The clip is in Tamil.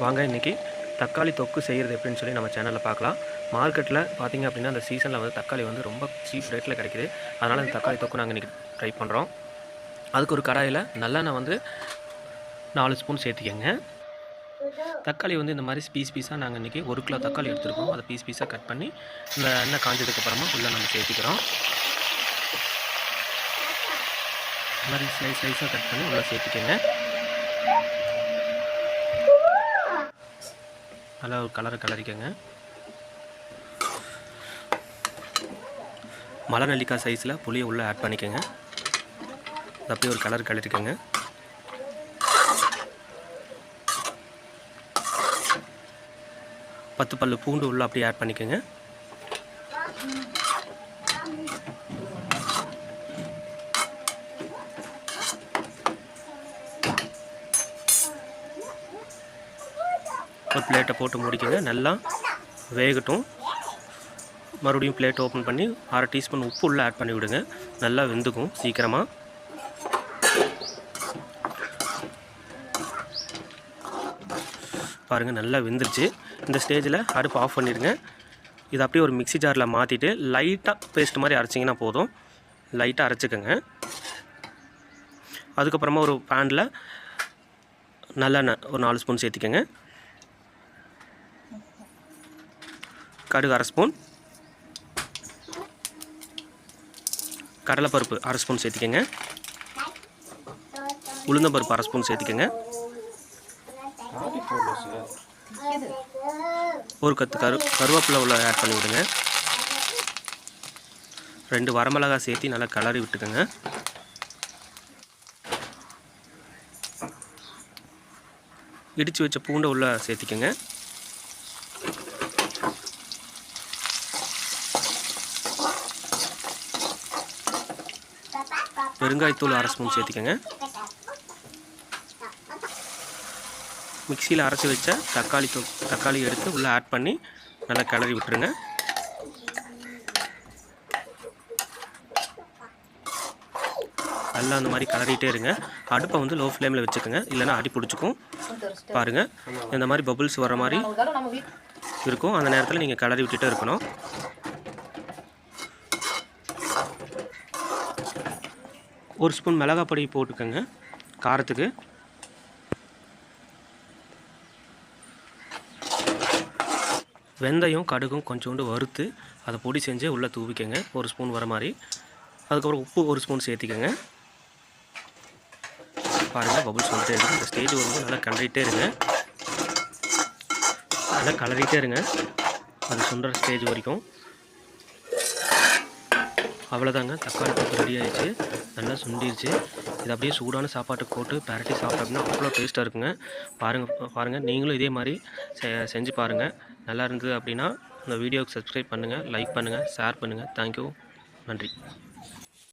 வாங்க இன்றைக்கி தக்காளி தொக்கு செய்கிறது எப்படின்னு சொல்லி நம்ம சேனலில் பார்க்கலாம். மார்க்கெட்டில் பார்த்திங்க அப்படின்னா அந்த சீசனில் வந்து தக்காளி வந்து ரொம்ப சீப் ரேட்டில் கிடைக்குது. அதனால் அந்த தக்காளி தொக்கு நாங்கள் இன்றைக்கி ட்ரை பண்ணுறோம் அதுக்கு ஒரு கடாயில் நல்லெண்ணெய் வந்து நாலு ஸ்பூன் சேர்த்துக்கங்க. தக்காளி வந்து இந்த மாதிரி பீஸ் பீஸாக நாங்கள் இன்றைக்கி ஒரு கிலோ தக்காளி எடுத்துருக்கோம். அதை பீஸ் பீஸாக கட் பண்ணி இந்த எண்ணெய் காஞ்சதுக்கப்புறமா உள்ளே நம்ம சேர்த்திக்கிறோம். இந்த மாதிரி ஸ்லைஸ் ஸ்லைஸாக கட் பண்ணி உள்ளே சேர்த்துக்கங்க. நல்லா ஒரு கலரை கலரிக்கங்க. மலை நெல்லிக்காய் சைஸில் புளியை உள்ளே ஆட் பண்ணிக்கோங்க. அப்படியே ஒரு கலர் கலரிக்கங்க. பத்து பல்லு பூண்டு உள்ளே அப்படியே ஆட் பண்ணிக்கோங்க. ஒரு பிளேட்டை போட்டு முடிக்கங்க. நல்லா வேகட்டும். மறுபடியும் பிளேட் ஓப்பன் பண்ணி அரை டீஸ்பூன் உப்பு உள்ளே ஆட் பண்ணி விடுங்க. நல்லா வெந்துக்கும் சீக்கிரமாக பாருங்கள் நல்லா வெந்துருச்சு. இந்த ஸ்டேஜில் அடுப்பு ஆஃப் பண்ணிடுங்க. இது அப்படியே ஒரு மிக்ஸி ஜாரில் மாற்றிட்டு லைட்டாக பேஸ்ட் மாதிரி அரைச்சிங்கன்னா போதும். லைட்டாக அரைச்சிக்கோங்க. அதுக்கப்புறமா ஒரு பேனில் நல்லெண்ணெய் ஒரு நாலு ஸ்பூன் சேர்த்திக்கோங்க. கடுகு அரை ஸ்பூன். கடலைப்பருப்பு அரை ஸ்பூன் சேர்த்துக்கோங்க. உளுந்தம்பருப்பு அரை ஸ்பூன் சேர்த்துக்கோங்க. ஒரு கத்து கரு கருவேப்பிலை உள்ள ஆட் பண்ணி விடுங்க ரெண்டு வரமிளகாய் சேர்த்து நல்லா கலரி விட்டுக்கோங்க. இடித்து வச்ச பூண்டை உள்ள சேர்த்திக்கோங்க. பெருங்காயத்தூள் அரை ஸ்பூன் சேர்த்திக்கங்க. மிக்சியில் அரைச்சி வச்ச தக்காளி தொ தக்காளி எடுத்து உள்ளே ஆட் பண்ணி நல்லா கிளறி விட்டுருங்க. நல்லா அந்த மாதிரி கிளறிட்டே இருங்க. அடுப்பை வந்து லோ ஃப்ளேமில் வச்சுக்கோங்க. இல்லைன்னா அடி பிடிச்சிக்கும். பாருங்கள் இந்த மாதிரி பபுள்ஸ் வர மாதிரி இருக்கும். அந்த நேரத்தில் நீங்கள் கிளறி விட்டுட்டே இருக்கணும். ஒரு ஸ்பூன் மிளகாய் பொடி போட்டுக்கோங்க காரத்துக்கு. வெந்தயம் கடுகும் கொஞ்சோண்டு வறுத்து அதை பொடி செஞ்சு உள்ளே தூவிக்கங்க ஒரு ஸ்பூன் வர மாதிரி. அதுக்கப்புறம் உப்பு ஒரு ஸ்பூன் சேர்த்திக்கோங்க. பாருங்கள் பபுள்ஸ் வந்துட்டே இருக்குது இந்த ஸ்டேஜ் வரும்போது நல்லா கிளறிட்டே இருங்க. நல்லா கலரிட்டே இருங்க. அது சுண்டுற ஸ்டேஜ் வரைக்கும். அவ்வளோதாங்க தக்காளி தொக்கு ரெடி ஆகிடுச்சு நல்லா சுண்டிடுச்சு இது அப்படியே சூடான சாப்பாட்டுக்கு போட்டு பரட்டி சாப்பிட்டோம்னா அவ்வளோ டேஸ்ட்டாக இருக்குங்க. பாருங்கள் பாருங்கள் நீங்களும் இதே மாதிரி செ செஞ்சு பாருங்கள் நல்லா இருந்தது அப்படின்னா இந்த வீடியோவுக்கு சப்ஸ்கிரைப் பண்ணுங்கள் லைக் பண்ணுங்கள் ஷேர் பண்ணுங்கள் தேங்க்யூ நன்றி.